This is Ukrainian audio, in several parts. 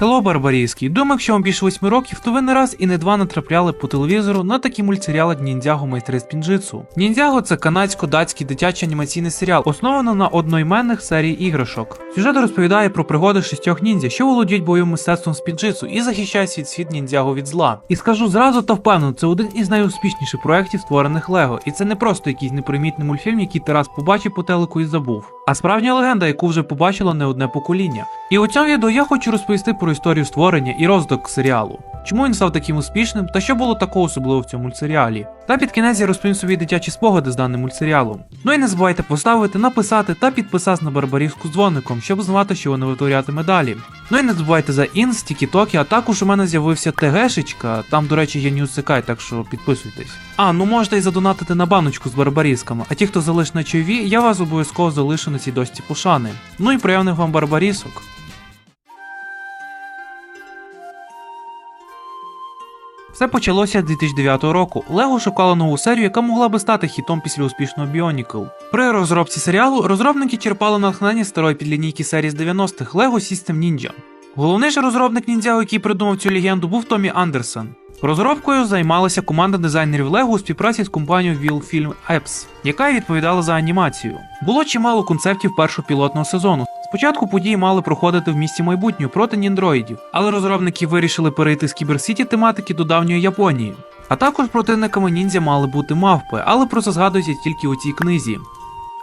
Хелло, Барбарійський. Думаю, якщо вам більше 8 років, то ви не раз і не два натрапляли по телевізору на такі мультсеріали як Ніндзяго майстри з пінджитсу. Ніндзяго це канадсько-датський дитячий анімаційний серіал, основано на одноіменних серії іграшок. Сюжет розповідає про пригоди шістьох ніндзя, що володіють бойовим мистецтвом з пінджитсу і захищають світ світ ніндзяго від зла. І скажу зразу та впевнено, це один із найуспішніших проєктів, створених Лего, і це не просто якийсь непримітний мультфільм, який ти раз побачив по телеку і забув, а справжня легенда, яку вже побачило не одне покоління. І у цьому відео я хочу розповісти про історію створення і розвиток серіалу. Чому він став таким успішним та що було такого особливого в цьому мультсеріалі? Та під кінець я розповім свої дитячі спогади з даним мультсеріалом. Ну і не забувайте поставити, написати та підписатися на Барбарівську дзвоником, щоб знати, що вони витворятиме далі. Ну і не забувайте за інс, тікітоки, а також у мене з'явився ТГшечка, там, до речі, є ньюсикай, так що підписуйтесь. А, ну можете і задонатити на баночку з барбарісками, а ті, хто залиш на чайові, я вас обов'язково залишу на цій досці пошани. Ну і приємних вам барбарісок. Все почалося 2009 року. Лего шукало нову серію, яка могла би стати хітом після успішного Bionicle. При розробці серіалу розробники черпали натхнення старої підлінійки серії з 90-х Lego System Ninja. Головний ж розробник ніндзяго, який придумав цю легенду, був Томі Андерсон. Розробкою займалася команда дизайнерів Lego у співпраці з компанією Willfilm Apps, яка й відповідала за анімацію. Було чимало концептів першого пілотного сезону. Спочатку події мали проходити в місті майбутнього проти ніндроїдів, але розробники вирішили перейти з кіберсіті тематики до давньої Японії. А також противниками ніндзя мали бути мавпи, але про це згадується тільки у цій книзі.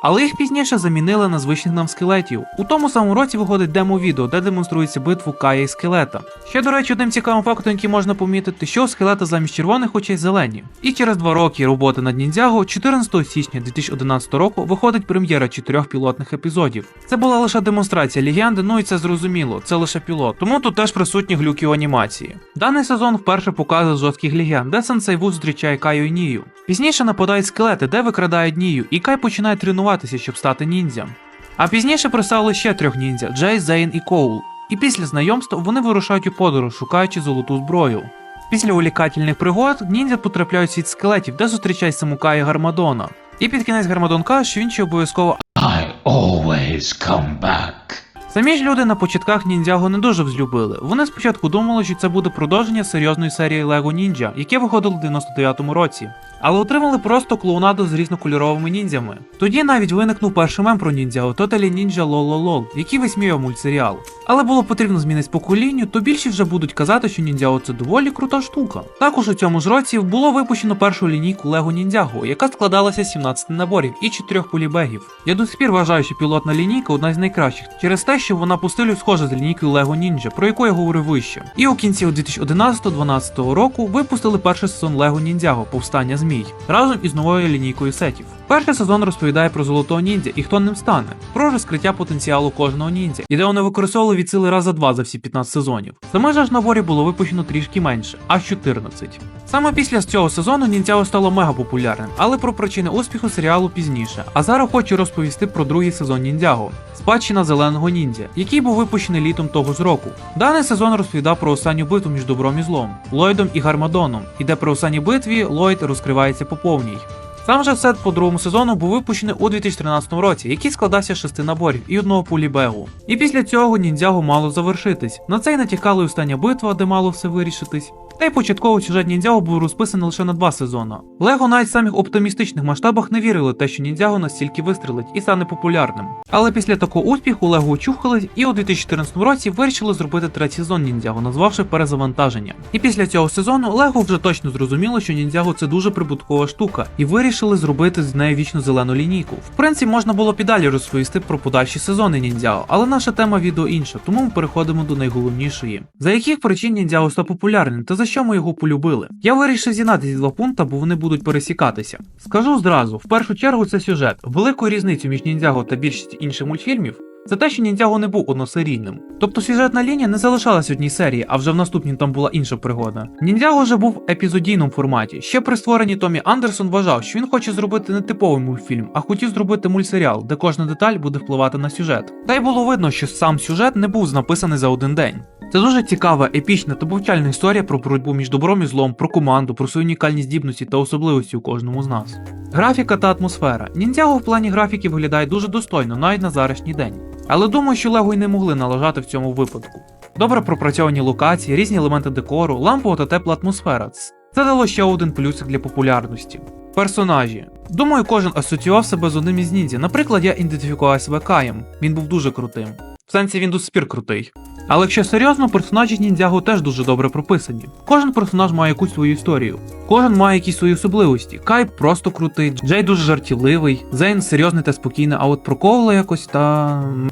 Але їх пізніше замінили на звичних нам скелетів. У тому самому році виходить демо-відео, де демонструється битву Кая і скелета. Ще, до речі, одним цікавим фактом, який можна помітити, що у скелета замість червоних очей зелені. І через два роки роботи над Ніндзяго, 14 січня 2011 року, виходить прем'єра чотирьох пілотних епізодів. Це була лише демонстрація легенди, ну і це зрозуміло, це лише пілот. Тому тут теж присутні глюки у анімації. Даний сезон вперше показує жорстких легенд, де Сенсей Ву зустрічає Каю і Нію. Пізніше нападають скелети, де викрадають Нію, і Кай починає тренуватися, щоб стати ніндзям. А пізніше представили ще трьох ніндзя Джей, Зейн і Коул. І після знайомства вони вирушають у подорож, шукаючи золоту зброю. Після улікательних пригод ніндзя потрапляють світ скелетів, де зустрічають Самукая Гармадона. І під кінець Гармадон каже, що він ще обов'язково I always come back. Самі ж люди на початках ніндзяго не дуже взлюбили. Вони спочатку думали, що це буде продовження серйозної серії Lego Ninja, яке виходило в 99-му році. Але отримали просто клоунаду з різнокольоровими ніндзями. Тоді навіть виникнув перший мем про ніндзяго Totally Ninja LOLOLOL, який висміяв мультсеріал. Але було потрібно змінити поколінню, то більші вже будуть казати, що ніндзяго це доволі крута штука. Також у цьому ж році було випущено першу лінійку Lego Ninjago, яка складалася з 17 наборів і 4 полібегів. Я до сих пір вважаю, що пілотна лінійка одна з найкращих, через те, що вона по стилю схожа з лінійкою Lego Ninja, про яку я говорив вище. І у кінці 2011-2012 року випустили перший сезон Lego Ninjago Повстання Змій разом із новою лінійкою сетів. Перший сезон розповідає про золотого ніндзя і хто ним стане, про розкриття потенціалу кожного ніндзя, і де вони використовували від сили раз за два за всі 15 сезонів. Саме ж наборі було випущено трішки менше, аж 14. Саме після цього сезону ніндзяго стало мега популярним, але про причини успіху серіалу пізніше. А зараз хочу розповісти про другий сезон ніндзяго спадщина зеленого ніндзя, який був випущений літом того ж року. Даний сезон розповідав про останню битву між добром і злом, Ллойдом і Гармадоном, і де при останній битві Ллойд розкривається по повній. Сам же сет по другому сезону був випущений у 2013 році, який складався з шести наборів і одного полібегу. І після цього ніндзяго мало завершитись. На це й натякала й остання битва, де мало все вирішитись. Та й початково сюжет ніндзяго був розписаний лише на два сезони. Лего навіть в самих оптимістичних масштабах не вірили те, що ніндзяго настільки вистрелить і стане популярним. Але після такого успіху Лего очухались і у 2014 році вирішили зробити третій сезон ніндзяго, назвавши перезавантаження. І після цього сезону Лего вже точно зрозуміло, що ніндзяго це дуже прибуткова штука, і вирішили зробити з нею вічно зелену лінійку. В принципі, можна було підалі розповісти про подальші сезони ніндзяго, але наша тема відео інша, тому ми переходимо до найголовнішої. За яких причин ніндзяго став популярним та за що ми його полюбили? Я вирішив зігнати ці два пункти, бо вони будуть пересікатися. Скажу зразу: в першу чергу це сюжет. Великою різницю між ніндзяго та більшістю інших мультфільмів це те, що ніндзяго не був односерійним. Тобто сюжетна лінія не залишалась в одній серії, а вже в наступній там була інша пригода. Ніндзяго вже був в епізодійному форматі. Ще при створенні Томі Андерсон вважав, що він хоче зробити не типовий мультфільм, а хотів зробити мультсеріал, де кожна деталь буде впливати на сюжет. Та й було видно, що сам сюжет не був написаний за один день. Це дуже цікава, епічна та повчальна історія про боротьбу між добром і злом, про команду, про свої унікальні здібності та особливості у кожному з нас. Графіка та атмосфера. Ніндзяго в плані графіки виглядає дуже достойно навіть на зарашній день. Але думаю, що Лего й не могли налажати в цьому випадку. Добре пропрацьовані локації, різні елементи декору, лампова та тепла атмосфера. Це дало ще один плюсик для популярності. Персонажі. Думаю, кожен асоціював себе з одним із ніндзя. Наприклад, я ідентифікував себе Каєм. Він був дуже крутим. В сенсі він до спір крутий. Але якщо серйозно, персонажі ніндзяго теж дуже добре прописані. Кожен персонаж має якусь свою історію. Кожен має якісь свої особливості. Кай просто крутий, Джей дуже жартівливий, Зейн серйозний та спокійний, а от про якось та.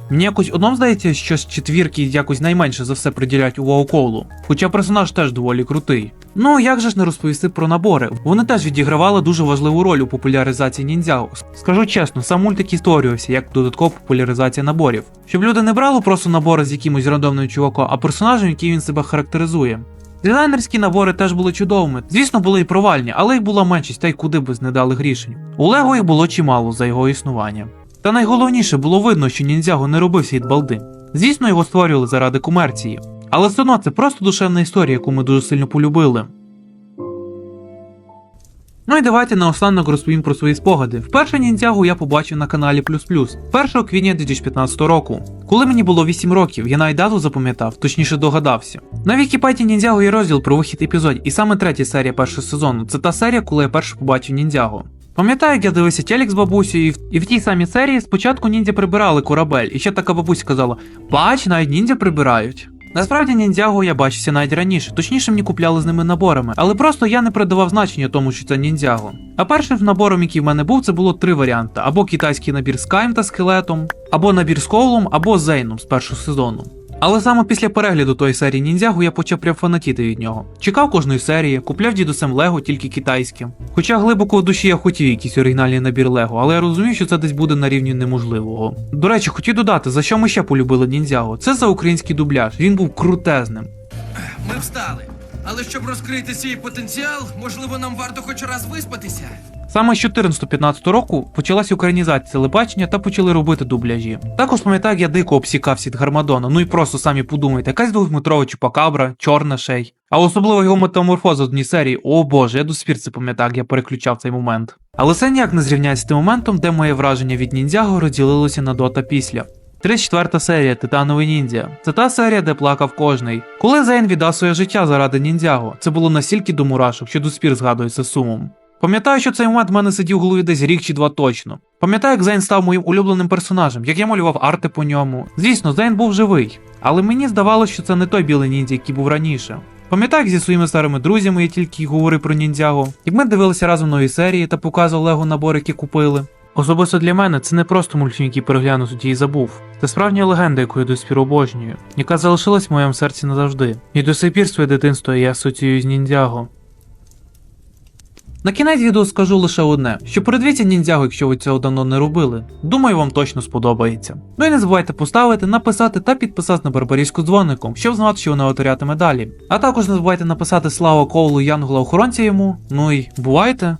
Мені якось одном здається, що з четвірки якось найменше за все приділяють увагу Коулу. Хоча персонаж теж доволі крутий. Ну як же ж не розповісти про набори? Вони теж відігравали дуже важливу роль у популяризації ніндзяго. Скажу чесно, сам мультик і створювався як додаткова популяризація наборів. Щоб люди не брали просто набори з якимось рандомним чуваком, а персонажем, який він себе характеризує. Дизайнерські набори теж були чудовими. Звісно, були і провальні, але їх була меншість, та й куди без недалих рішень. У Лего їх було чимало за його існування. Та найголовніше було видно, що ніндзяго не робився від балди. Звісно, його створювали заради комерції. Але все одно це просто душевна історія, яку ми дуже сильно полюбили. Ну і давайте наостанок розповім про свої спогади. Вперше ніндзягу я побачив на каналі Плюс Плюс 1 квітня 2015 року. Коли мені було 8 років, я навіть дату запам'ятав, точніше догадався. На Вікіпедії ніндзяго є розділ про вихід епізодів, і саме третя серія першого сезону це та серія, коли я перше побачив ніндзяго. Пам'ятаю, як я дивився телек з бабусею, і в, і в тій самій серії спочатку ніндзя прибирали корабель, і ще така бабуся казала: Бач, навіть ніндзя прибирають. Насправді ніндзяго я бачився навіть раніше, точніше мені купляли з ними наборами, але просто я не придавав значення тому, що це ніндзяго. А першим набором, який в мене був, це було три варіанти: або китайський набір з Каєм та скелетом, або набір з Коулом, або з Зейном з першого сезону. Але саме після перегляду тої серії ніндзягу я почав прям фанатіти від нього. Чекав кожної серії, купляв дідусем Лего тільки китайське. Хоча глибоко в душі я хотів якийсь оригінальний набір Лего, але я розумів, що це десь буде на рівні неможливого. До речі, хотів додати, за що ми ще полюбили ніндзягу. Це за український дубляж. Він був крутезним. Ми встали. Але щоб розкрити свій потенціал, можливо, нам варто хоч раз виспатися. Саме з 14-15 року почалася українізація телебачення та почали робити дубляжі. Також пам'ятаю, як я дико обсікався від Гармадона, ну і просто самі подумайте, якась двохметрова чупакабра, чорна шей. А особливо його метаморфоза в одній серії, о боже, я до спір це пам'ятаю, як я переключав цей момент. Але це ніяк не зрівняється з тим моментом, де моє враження від ніндзяго розділилося на до та після. 34 серія Титановий ніндзя. Це та серія, де плакав кожний. Коли Зейн віддав своє життя заради ніндзяго, це було настільки до мурашок, що до спір згадується сумом. Пам'ятаю, що цей момент в мене сидів в голові десь рік чи два точно. Пам'ятаю, як Зейн став моїм улюбленим персонажем, як я малював арти по ньому. Звісно, Зейн був живий, але мені здавалося, що це не той білий ніндзя, який був раніше. Пам'ятаю, як зі своїми старими друзями я тільки говорив про ніндзяго, як ми дивилися разом нові серії та показував Лего набори, які купили. Особисто для мене це не просто мультфільм, який переглянув тоді і забув. Це справжня легенда, яку я до спір обожнюю, яка залишилась в моєму серці назавжди. І до сих пір своє дитинство я асоціюю з ніндзяго. На кінець відео скажу лише одне: що передивіться ніндзягу, якщо ви цього давно не робили. Думаю, вам точно сподобається. Ну і не забувайте поставити, написати та підписати на барбарійську дзвоником, щоб знати, що вона отворятиме далі. А також не забувайте написати слава Коулу Янгола охоронця йому. Ну і бувайте!